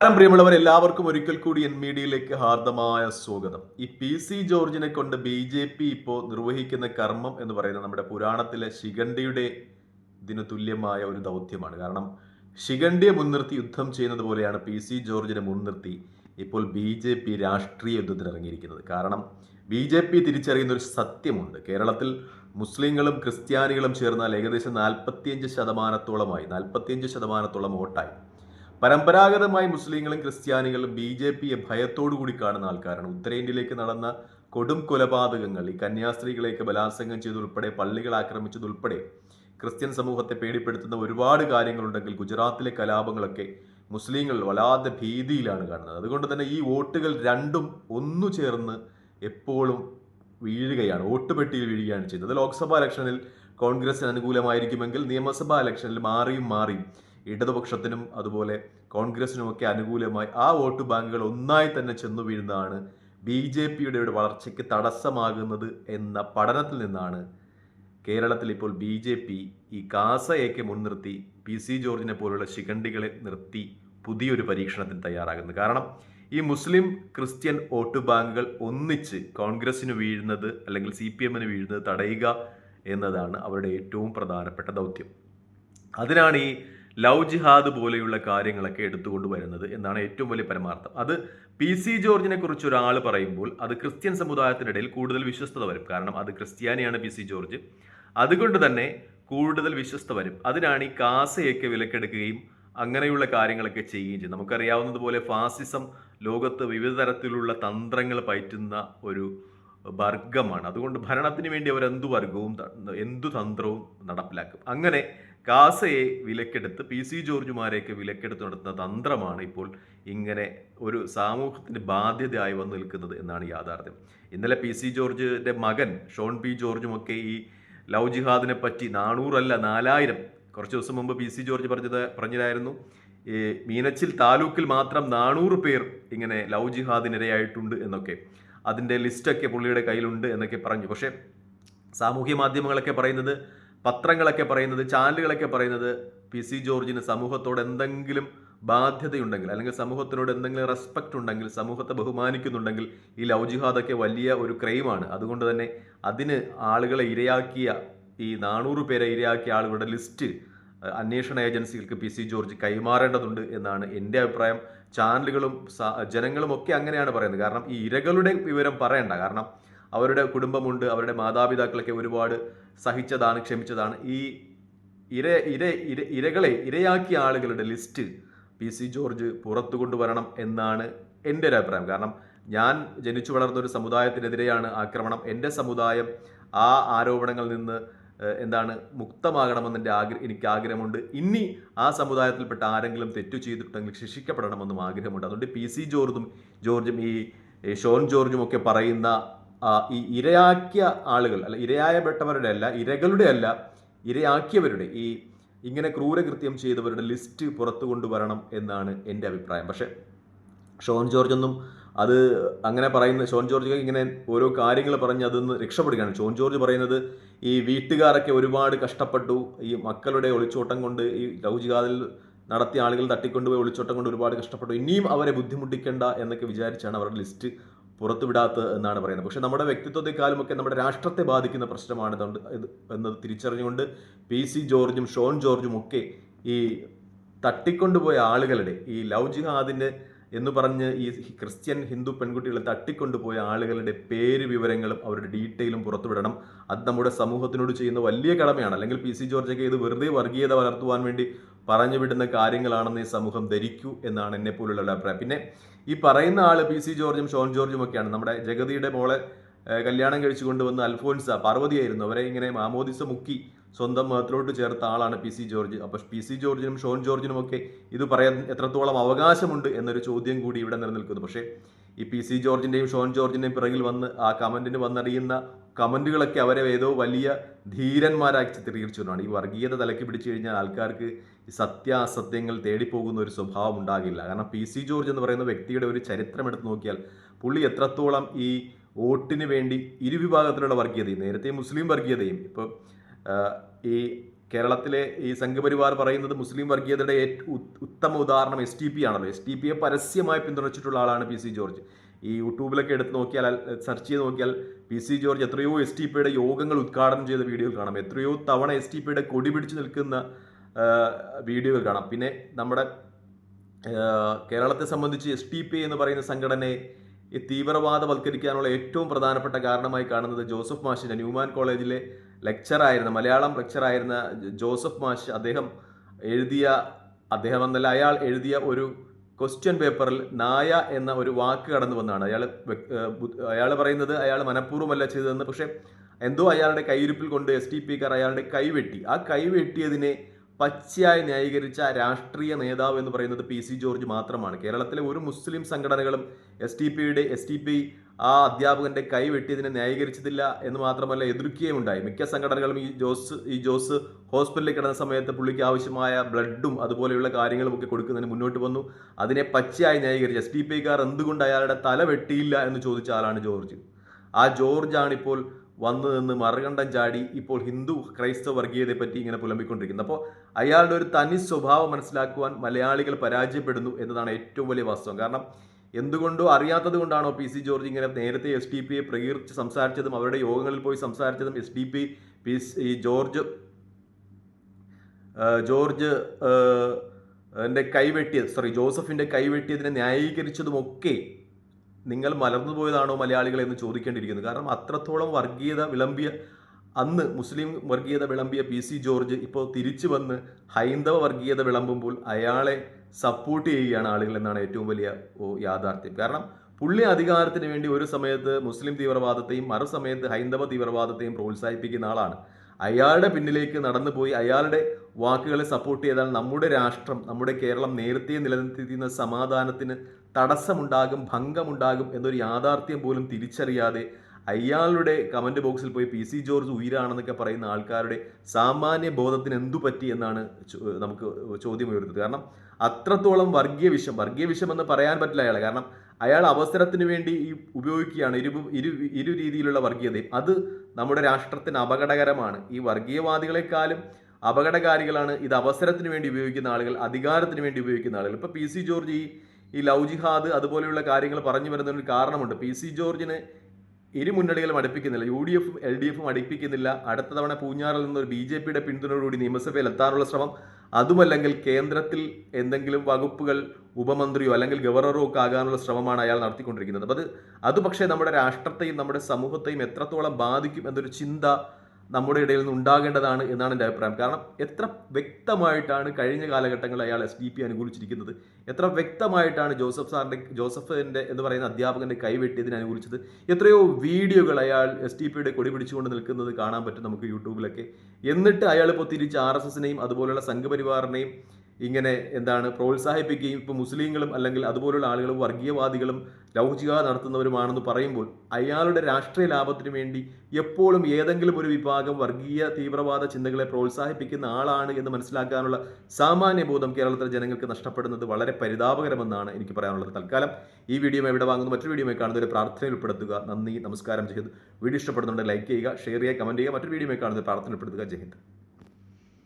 നമസ്കാരം പ്രിയമുള്ളവർ എല്ലാവർക്കും ഒരിക്കൽ കൂടി എൻ മീഡിയയിലേക്ക് ഹാർദമായ സ്വാഗതം. ഈ പി സി ജോർജിനെ കൊണ്ട് ബി ജെ പി ഇപ്പോൾ നിർവഹിക്കുന്ന കർമ്മം എന്ന് പറയുന്നത് നമ്മുടെ പുരാണത്തിലെ ശിഖണ്ഡിയുടെ ഇതിന് തുല്യമായ ഒരു ദൗത്യമാണ്. കാരണം ശിഖണ്ഡിയെ മുൻനിർത്തി യുദ്ധം ചെയ്യുന്നത് പോലെയാണ് പി സി ജോർജിനെ മുൻനിർത്തി ഇപ്പോൾ ബി ജെ പി രാഷ്ട്രീയ യുദ്ധത്തിനിറങ്ങിയിരിക്കുന്നത് കാരണം ബി ജെ പി തിരിച്ചറിയുന്ന ഒരു സത്യമുണ്ട്. കേരളത്തിൽ മുസ്ലിങ്ങളും ക്രിസ്ത്യാനികളും ചേർന്നാൽ ഏകദേശം നാൽപ്പത്തിയഞ്ച് ശതമാനത്തോളമായി നാൽപ്പത്തിയഞ്ച് ശതമാനത്തോളം വോട്ടായി. പരമ്പരാഗതമായി മുസ്ലിങ്ങളും ക്രിസ്ത്യാനികളും ബി ജെ പിയെ ഭയത്തോടു കൂടി കാണുന്ന ആൾക്കാരാണ്. ഉത്തരേന്ത്യയിലേക്ക് നടന്ന കൊടും കൊലപാതകങ്ങൾ ഈ കന്യാസ്ത്രീകളെയൊക്കെ ബലാത്സംഗം ചെയ്തുൾപ്പെടെ പള്ളികൾ ആക്രമിച്ചതുൾപ്പെടെ ക്രിസ്ത്യൻ സമൂഹത്തെ പേടിപ്പെടുത്തുന്ന ഒരുപാട് കാര്യങ്ങളുണ്ടെങ്കിൽ ഗുജറാത്തിലെ കലാപങ്ങളൊക്കെ മുസ്ലിങ്ങൾ വല്ലാതെ ഭീതിയിലാണ് കാണുന്നത്. അതുകൊണ്ട് തന്നെ ഈ വോട്ടുകൾ രണ്ടും ഒന്നു ചേർന്ന് എപ്പോഴും വീഴുകയാണ് വോട്ട് പെട്ടിയിൽ വീഴുകയാണ് ചെയ്യുന്നത്. ലോക്സഭാ ഇലക്ഷനിൽ കോൺഗ്രസിന് അനുകൂലമായിരിക്കുമെങ്കിൽ നിയമസഭാ ഇലക്ഷനിൽ മാറിയും മാറിയും ഇടതുപക്ഷത്തിനും അതുപോലെ കോൺഗ്രസിനുമൊക്കെ അനുകൂലമായി ആ വോട്ട് ബാങ്കുകൾ ഒന്നായി തന്നെ ചെന്നു വീഴുന്നതാണ് ബി ജെ പിയുടെ വളർച്ചയ്ക്ക് തടസ്സമാകുന്നത് എന്ന പഠനത്തിൽ നിന്നാണ്. കേരളത്തിൽ ഇപ്പോൾ ബി ജെ പി ഈ കാസയൊക്കെ മുൻനിർത്തി പി സി ജോർജിനെ പോലുള്ള ശിഖണ്ഡികളെ നിർത്തി പുതിയൊരു പരീക്ഷണത്തിന് തയ്യാറാകുന്നത് കാരണം ഈ മുസ്ലിം ക്രിസ്ത്യൻ വോട്ട് ബാങ്കുകൾ ഒന്നിച്ച് കോൺഗ്രസിന് വീഴുന്നത് അല്ലെങ്കിൽ സി പി എമ്മിന് വീഴുന്നത് തടയുക എന്നതാണ് അവരുടെ ഏറ്റവും പ്രധാനപ്പെട്ട ദൗത്യം. അതിനാണ് ഈ ലവ് ജിഹാദ് പോലെയുള്ള കാര്യങ്ങളൊക്കെ എടുത്തുകൊണ്ട് വരുന്നത് എന്നാണ് ഏറ്റവും വലിയ പരമാർത്ഥം. അത് പി സി ജോർജിനെ കുറിച്ച് ഒരാൾ പറയുമ്പോൾ അത് ക്രിസ്ത്യൻ സമുദായത്തിനിടയിൽ കൂടുതൽ വിശ്വസ്തത വരും. കാരണം അത് ക്രിസ്ത്യാനിയാണ് പി സി ജോർജ്. അതുകൊണ്ട് തന്നെ കൂടുതൽ വിശ്വസ്ത വരും. അതിനാണ് ഈ കാസയൊക്കെ വിലക്കെടുക്കുകയും അങ്ങനെയുള്ള കാര്യങ്ങളൊക്കെ ചെയ്യുകയും ചെയ്യും നമുക്കറിയാവുന്നതുപോലെ ഫാസിസം ലോകത്ത് വിവിധ തരത്തിലുള്ള തന്ത്രങ്ങൾ പയറ്റുന്ന ഒരു വർഗമാണ് അതുകൊണ്ട് ഭരണത്തിന് വേണ്ടി അവർ എന്തു വർഗവും എന്തു തന്ത്രവും നടപ്പിലാക്കും. അങ്ങനെ കാസയെ വിലക്കെടുത്ത് പി സി ജോർജുമാരെയൊക്കെ വിലക്കെടുത്ത് നടത്തുന്ന തന്ത്രമാണ് ഇപ്പോൾ ഇങ്ങനെ ഒരു സമൂഹത്തിന്റെ ബാധ്യതയായി വന്നു നിൽക്കുന്നത് എന്നാണ് യാഥാർത്ഥ്യം. ഇന്നലെ പി സി ജോർജിന്റെ മകൻ ഷോൺ പി ജോർജുമൊക്കെ ഈ ലവ് ജിഹാദിനെ പറ്റി നാനൂറല്ല നാലായിരം കുറച്ച് ദിവസം മുമ്പ് പി സി ജോർജ് പറഞ്ഞത് പറഞ്ഞതായിരുന്നു ഈ മീനച്ചിൽ താലൂക്കിൽ മാത്രം നാനൂറ് പേർ ഇങ്ങനെ ലവ് ജിഹാദിനിരയായിട്ടുണ്ട് എന്നൊക്കെ. അതിന്റെ ലിസ്റ്റൊക്കെ പുള്ളിയുടെ കയ്യിലുണ്ട് എന്നൊക്കെ പറഞ്ഞു. പക്ഷേ സാമൂഹ്യ മാധ്യമങ്ങളൊക്കെ പറയുന്നത് പത്രങ്ങളൊക്കെ പറയുന്നത് ചാനലുകളൊക്കെ പറയുന്നത് പി സി ജോർജിന് സമൂഹത്തോട് എന്തെങ്കിലും ബാധ്യതയുണ്ടെങ്കിൽ അല്ലെങ്കിൽ സമൂഹത്തിനോട് എന്തെങ്കിലും റെസ്പെക്റ്റ് ഉണ്ടെങ്കിൽ സമൂഹത്തെ ബഹുമാനിക്കുന്നുണ്ടെങ്കിൽ ഈ ലവ് ജിഹാദൊക്കെ വലിയ ഒരു ക്രൈമാണ്. അതുകൊണ്ട് തന്നെ അതിന് ആളുകളെ ഇരയാക്കിയ ഈ നാനൂറ് പേരെ ഇരയാക്കിയ ആളുകളുടെ ലിസ്റ്റ് അന്വേഷണ ഏജൻസികൾക്ക് പി സി ജോർജ് കൈമാറേണ്ടതുണ്ട് എന്നാണ് എന്റെ അഭിപ്രായം. ചാനലുകളും ജനങ്ങളും ഒക്കെ അങ്ങനെയാണ് പറയുന്നത്. കാരണം ഈ ഇരകളുടെ വിവരം പറയണ്ട. കാരണം അവരുടെ കുടുംബമുണ്ട് അവരുടെ മാതാപിതാക്കളൊക്കെ ഒരുപാട് സഹിച്ചതാണ് ക്ഷമിച്ചതാണ്. ഈ ഇര ഇര ഇര ഇരകളെ ഇരയാക്കിയ ആളുകളുടെ ലിസ്റ്റ് പി സി ജോർജ് പുറത്തു കൊണ്ടുവരണം എന്നാണ് എന്റെ ഒരു അഭിപ്രായം. കാരണം ഞാൻ ജനിച്ചു വളർന്ന ഒരു സമുദായത്തിനെതിരെയാണ് ആക്രമണം. എന്റെ സമുദായം ആ ആരോപണങ്ങളിൽ നിന്ന് എന്താണ് മുക്തമാകണമെന്ന് എന്റെ ആഗ്രഹം എനിക്ക് ആഗ്രഹമുണ്ട്. ഇനി ആ സമുദായത്തിൽപ്പെട്ട ആരെങ്കിലും തെറ്റു ചെയ്തിട്ടുണ്ടെങ്കിൽ ശിക്ഷിക്കപ്പെടണമെന്നും ആഗ്രഹമുണ്ട്. അതുകൊണ്ട് പി സി ജോർജും ജോർജും ഈ ഷോൺ ജോർജും ഒക്കെ പറയുന്ന ഈ ഇരയാക്കിയ ആളുകൾ അല്ല ഇരയായപ്പെട്ടവരുടെ അല്ല ഇരകളുടെ അല്ല ഇരയാക്കിയവരുടെ ഈ ഇങ്ങനെ ക്രൂരകൃത്യം ചെയ്തവരുടെ ലിസ്റ്റ് പുറത്തു കൊണ്ടുവരണം എന്നാണ് എന്റെ അഭിപ്രായം. പക്ഷേ ഷോൺ ജോർജ് ഒന്നും അത് അങ്ങനെ പറയുന്ന ഷോൺ ജോർജ് ഇങ്ങനെ ഓരോ കാര്യങ്ങൾ പറഞ്ഞ് അതൊന്ന് രക്ഷപ്പെടുകയാണ്. ഷോൺ ജോർജ് പറയുന്നത് ഈ വീട്ടുകാരൊക്കെ ഒരുപാട് കഷ്ടപ്പെട്ടു ഈ മക്കളുടെ ഒളിച്ചോട്ടം കൊണ്ട് ഈ ലൗജികാതിൽ നടത്തിയ ആളുകൾ തട്ടിക്കൊണ്ടുപോയി ഒളിച്ചോട്ടം കൊണ്ട് ഒരുപാട് കഷ്ടപ്പെട്ടു. ഇനിയും അവരെ ബുദ്ധിമുട്ടിക്കേണ്ട എന്നൊക്കെ വിചാരിച്ചാണ് അവരുടെ ലിസ്റ്റ് പുറത്തുവിടാത്തത് എന്നാണ് പറയുന്നത്. പക്ഷേ നമ്മുടെ വ്യക്തിത്വത്തെക്കാളും ഒക്കെ നമ്മുടെ രാഷ്ട്രത്തെ ബാധിക്കുന്ന പ്രശ്നമാണ്. എന്നത് തിരിച്ചറിഞ്ഞുകൊണ്ട് പി സി ജോർജും ഷോൺ ജോർജും ഒക്കെ ഈ തട്ടിക്കൊണ്ടുപോയ ആളുകളുടെ ഈ ലവ് ജിഹാദിന്റെ എന്ന് പറഞ്ഞ് ഈ ക്രിസ്ത്യൻ ഹിന്ദു പെൺകുട്ടികളെ തട്ടിക്കൊണ്ടുപോയ ആളുകളുടെ പേര് വിവരങ്ങളും അവരുടെ ഡീറ്റെയിലും പുറത്തുവിടണം. അത് നമ്മുടെ സമൂഹത്തിനോട് ചെയ്യുന്ന വലിയ കടമയാണ്. അല്ലെങ്കിൽ പി സി ജോർജൊക്കെ ഇത് വെറുതെ വർഗീയത വളർത്തുവാൻ വേണ്ടി പറഞ്ഞു വിടുന്ന കാര്യങ്ങളാണെന്ന് ഈ സമൂഹം ധരിക്കൂ എന്നാണ് എന്നെ പോലുള്ള അഭിപ്രായം. പിന്നെ ഈ പറയുന്ന ആൾ പി സി ജോർജും ഷോൺ ജോർജും ഒക്കെയാണ് നമ്മുടെ ജഗതിയുടെ മോളെ കല്യാണം കഴിച്ചു കൊണ്ടുവന്ന അൽഫോൻസ പാർവതിയായിരുന്നു. അവരെ ഇങ്ങനെ മാമോദിസ മുക്കി സ്വന്തം മതത്തിലോട്ട് ചേർത്ത ആളാണ് പി സി ജോർജ്. അപ്പോൾ പി സി ജോർജിനും ഷോൺ ജോർജിനും ഒക്കെ ഇത് പറയാൻ എത്രത്തോളം അവകാശമുണ്ട് എന്നൊരു ചോദ്യം കൂടി ഇവിടെ നിലനിൽക്കുന്നു. പക്ഷേ ഈ പി സി ജോർജിന്റെയും ഷോൺ ജോർജിന്റെയും പിറകിൽ വന്ന് ആ കമന്റിന് വന്നറിയുന്ന കമന്റുകളൊക്കെ അവരെ ഏതോ വലിയ ധീരന്മാരാക്കി ചിത്രീകരിച്ചുകൊണ്ടാണ് ഈ വർഗീയത തലക്കി പിടിച്ചു കഴിഞ്ഞാൽ ആൾക്കാർക്ക് സത്യാസത്യങ്ങൾ തേടിപ്പോകുന്ന ഒരു സ്വഭാവം ഉണ്ടാകില്ല. കാരണം പി സി ജോർജ് എന്ന് പറയുന്ന വ്യക്തിയുടെ ഒരു ചരിത്രം എടുത്ത് നോക്കിയാൽ പുള്ളി എത്രത്തോളം ഈ വോട്ടിന് വേണ്ടി ഇരുവിഭാഗത്തിലുള്ള വർഗീയതയും നേരത്തെ മുസ്ലിം വർഗീയതയും. ഇപ്പോൾ ഈ കേരളത്തിലെ ഈ സംഘപരിവാർ പറയുന്നത് മുസ്ലിം വർഗീയതയുടെ ഉത്തമ ഉദാഹരണം എസ് ടി പി ആണല്ലോ. എസ് ടി പിയെ പരസ്യമായി പിന്തുണച്ചിട്ടുള്ള ആളാണ് പി സി ജോർജ്. ഈ യൂട്യൂബിലൊക്കെ എടുത്ത് നോക്കിയാൽ സെർച്ച് ചെയ്ത് നോക്കിയാൽ പി സി ജോർജ് എത്രയോ എസ് ടി പിയുടെ യോഗങ്ങൾ ഉദ്ഘാടനം ചെയ്ത വീഡിയോകൾ കാണാം. എത്രയോ തവണ എസ് ടി പിയുടെ കൊടി പിടിച്ച് നിൽക്കുന്ന വീഡിയോകൾ കാണാം. പിന്നെ നമ്മുടെ കേരളത്തെ സംബന്ധിച്ച് എസ് ടി പി എന്ന് പറയുന്ന സംഘടനയെ ഈ തീവ്രവാദവൽക്കരിക്കാനുള്ള ഏറ്റവും പ്രധാനപ്പെട്ട കാരണമായി കാണുന്നത് ജോസഫ് മാഷിന്റെ ന്യൂമാൻ കോളേജിലെ ലെക്ചറായിരുന്ന മലയാളം ലെക്ചറായിരുന്ന ജോസഫ് മാഷ് അദ്ദേഹം എഴുതിയ അദ്ദേഹം എന്നല്ല അയാൾ എഴുതിയ ഒരു ക്വസ്റ്റ്യൻ പേപ്പറിൽ നായ എന്ന ഒരു വാക്ക് കടന്നു വന്നാണ്. അയാൾ അയാൾ പറയുന്നത് അയാൾ മനഃപൂർവമല്ല ചെയ്തതെന്ന് പക്ഷേ എന്തോ അയാളുടെ കൈയിരുപ്പിൽ കൊണ്ട് എസ് ടി പിക്കാർ അയാളുടെ കൈ വെട്ടി. ആ കൈ വെട്ടിയതിനെ പച്ചയായി ന്യായീകരിച്ച രാഷ്ട്രീയ നേതാവ് എന്ന് പറയുന്നത് പി സി ജോർജ് മാത്രമാണ്. കേരളത്തിലെ ഒരു മുസ്ലിം സംഘടനകളും എസ് ടി പിയുടെ എസ് ടി പി ആ അധ്യാപകന്റെ കൈ വെട്ടിയതിനെ ന്യായീകരിച്ചതില്ല എന്ന് മാത്രമല്ല എതിർക്കുകയും ഉണ്ടായി മിക്ക സംഘടനകളും ഈ ജോസ് ഈ ജോസ് ഹോസ്പിറ്റലിൽ കിടന്ന സമയത്ത് പുള്ളിക്ക് ആവശ്യമായ ബ്ലഡും അതുപോലെയുള്ള കാര്യങ്ങളും ഒക്കെ കൊടുക്കുന്നതിന് മുന്നോട്ട് വന്നു. അതിനെ പച്ചയായി ന്യായീകരിച്ചു എസ് ടി പി കാർ എന്തുകൊണ്ട് അയാളുടെ തല വെട്ടിയില്ല എന്ന് ചോദിച്ച ആളാണ് ജോർജ്. ആ ആണ് ഇപ്പോൾ വന്നു നിന്ന് മറുകണ്ഠം ചാടി ഇപ്പോൾ ഹിന്ദു ക്രൈസ്തവ വർഗീയതയെ പറ്റി ഇങ്ങനെ പുലമ്പിക്കൊണ്ടിരിക്കുന്നത് അപ്പോൾ അയാളുടെ ഒരു തനി സ്വഭാവം മനസ്സിലാക്കുവാൻ മലയാളികൾ പരാജയപ്പെടുന്നു എന്നതാണ് ഏറ്റവും വലിയ വാസ്തവം. കാരണം എന്തുകൊണ്ടോ അറിയാത്തത് കൊണ്ടാണോ പി സി ജോർജ് ഇങ്ങനെ നേരത്തെ എസ് ഡി പിയെ പ്രകീർത്തിച്ച് സംസാരിച്ചതും അവരുടെ യോഗങ്ങളിൽ പോയി സംസാരിച്ചതും എസ് ഡി പി പി ഈ ജോർജ് ജോർജ് എന്റെ കൈവെട്ടിയത് സോറി ജോസഫിന്റെ കൈവെട്ടിയതിനെ ന്യായീകരിച്ചതുമൊക്കെ നിങ്ങൾ മലർന്നു പോയതാണോ മലയാളികൾ എന്ന് ചോദിക്കേണ്ടിയിരിക്കുന്നു. കാരണം അത്രത്തോളം വർഗീയത വിളമ്പിയ അന്ന് മുസ്ലിം വർഗീയത വിളമ്പിയ പി സി ജോർജ് ഇപ്പോൾ തിരിച്ചു വന്ന് ഹൈന്ദവ വർഗീയത വിളമ്പുമ്പോൾ അയാളെ സപ്പോർട്ട് ചെയ്യുകയാണ് ആളുകൾ എന്നാണ് ഏറ്റവും വലിയ യാഥാർത്ഥ്യം. കാരണം പുള്ളി അധികാരത്തിന് വേണ്ടി ഒരു സമയത്ത് മുസ്ലിം തീവ്രവാദത്തെയും മറുസമയത്ത് ഹൈന്ദവ തീവ്രവാദത്തെയും പ്രോത്സാഹിപ്പിക്കുന്ന ആളാണ്. അയാളുടെ പിന്നിലേക്ക് നടന്നു പോയി അയാളുടെ വാക്കുകളെ സപ്പോർട്ട് ചെയ്താൽ നമ്മുടെ രാഷ്ട്രം നമ്മുടെ കേരളം നേരത്തെ നിലനിർത്തിയിരുന്ന സമാധാനത്തിന് തടസ്സമുണ്ടാകും ഭംഗമുണ്ടാകും എന്നൊരു യാഥാർത്ഥ്യം പോലും തിരിച്ചറിയാതെ അയാളുടെ കമന്റ് ബോക്സിൽ പോയി പി സി ജോർജ് ഉയരാണെന്നൊക്കെ പറയുന്ന ആൾക്കാരുടെ സാമാന്യ ബോധത്തിന് എന്തു പറ്റി എന്നാണ് നമുക്ക് ചോദ്യം ഉയർന്നത് കാരണം അത്രത്തോളം വർഗീയ വിഷം വർഗീയ വിഷം എന്ന് പറയാൻ പറ്റില്ല അയാളെ. കാരണം അയാൾ അവസരത്തിന് വേണ്ടി ഈ ഉപയോഗിക്കുകയാണ് ഇരു ഇരു ഇരു രീതിയിലുള്ള വർഗീയതയും അത് നമ്മുടെ രാഷ്ട്രത്തിന് അപകടകരമാണ്. ഈ വർഗീയവാദികളെക്കാളും അപകടകാരികളാണ് ഇത് അവസരത്തിന് വേണ്ടി ഉപയോഗിക്കുന്ന ആളുകൾ അധികാരത്തിന് വേണ്ടി ഉപയോഗിക്കുന്ന ആളുകൾ. ഇപ്പോൾ പി സി ജോർജ് ഈ ഈ ലവ് ജിഹാദ് അതുപോലെയുള്ള കാര്യങ്ങൾ പറഞ്ഞു വരുന്നതിന് കാരണമുണ്ട്. പി സി ജോർജിന് ഇരു മുന്നണികളും അടുപ്പിക്കുന്നില്ല. യു ഡി എഫും എൽ ഡി എഫും അടുപ്പിക്കുന്നില്ല. അടുത്ത തവണ പൂഞ്ഞാറിൽ നിന്നൊരു ബി ജെ പിയുടെ പിന്തുണയോടുകൂടി നിയമസഭയിൽ എത്താനുള്ള ശ്രമം. അതുമല്ലെങ്കിൽ കേന്ദ്രത്തിൽ എന്തെങ്കിലും വകുപ്പുകൾ ഉപമന്ത്രിയോ അല്ലെങ്കിൽ ഗവർണറോ ഒക്കെ ആകാനുള്ള ശ്രമമാണ് അയാൾ നടത്തിക്കൊണ്ടിരിക്കുന്നത്. അപ്പം അത് അത് പക്ഷേ നമ്മുടെ രാഷ്ട്രത്തെയും നമ്മുടെ സമൂഹത്തെയും എത്രത്തോളം ബാധിക്കും എന്നൊരു ചിന്ത നമ്മുടെ ഇടയിൽ നിന്ന് ഉണ്ടാകേണ്ടതാണ് എന്നാണ് എന്റെ അഭിപ്രായം. കാരണം എത്ര വ്യക്തമായിട്ടാണ് കഴിഞ്ഞ കാലഘട്ടങ്ങളിൽ അയാൾ എസ് ഡി പി അനുകൂലിച്ചിരിക്കുന്നത്? എത്ര വ്യക്തമായിട്ടാണ് ജോസഫ് സാറിന്റെ ജോസഫിന്റെ എന്ന് പറയുന്ന അധ്യാപകന്റെ കൈവെട്ടിയതിനെ അനുകൂലിച്ചത്? എത്രയോ വീഡിയോകൾ അയാൾ എസ് ഡി പിയുടെ കൊടി പിടിച്ചുകൊണ്ട് നിൽക്കുന്നത് കാണാൻ പറ്റും നമുക്ക് യൂട്യൂബിലൊക്കെ. എന്നിട്ട് അയാൾ ഇപ്പോൾ തിരിച്ച് ആർ എസ് എസിനെയും അതുപോലുള്ള സംഘപരിവാറിനെയും ഇങ്ങനെ എന്താണ് പ്രോത്സാഹിപ്പിക്കുകയും ഇപ്പോൾ മുസ്ലിങ്ങളും അല്ലെങ്കിൽ അതുപോലുള്ള ആളുകളും വർഗീയവാദികളും ലൗചിക നടത്തുന്നവരുമാണെന്ന് പറയുമ്പോൾ അയാളുടെ രാഷ്ട്രീയ ലാഭത്തിന് വേണ്ടി എപ്പോഴും ഏതെങ്കിലും ഒരു വിഭാഗം വർഗീയ തീവ്രവാദ ചിന്തകളെ പ്രോത്സാഹിപ്പിക്കുന്ന ആളാണ് എന്ന് മനസ്സിലാക്കാനുള്ള സാമാന്യ ബോധം കേരളത്തിലെ ജനങ്ങൾക്ക് നഷ്ടപ്പെടുന്നത് വളരെ പരിതാപകരമെന്നാണ് എനിക്ക് പറയാനുള്ളത്. തൽക്കാലം ഈ വീഡിയോ എവിടെ വാങ്ങുന്നു മറ്റൊരു വീഡിയോ കാണുന്ന ഒരു പ്രാർത്ഥനയിൽ ഉൾപ്പെടുത്തുക. നന്ദി നമസ്കാരം ജയ്ഹിന്ദ് വീഡിയോ ഇഷ്ടപ്പെടുന്നുണ്ടെങ്കിൽ ലൈക്ക് ചെയ്യുക ഷെയർ ചെയ്യുക കമന്റ് ചെയ്യുക. മറ്റൊരു വീഡിയോ കാണുന്ന പ്രാർത്ഥന ഉൾപ്പെടുത്തുക. ജയ്ഹിന്ദ്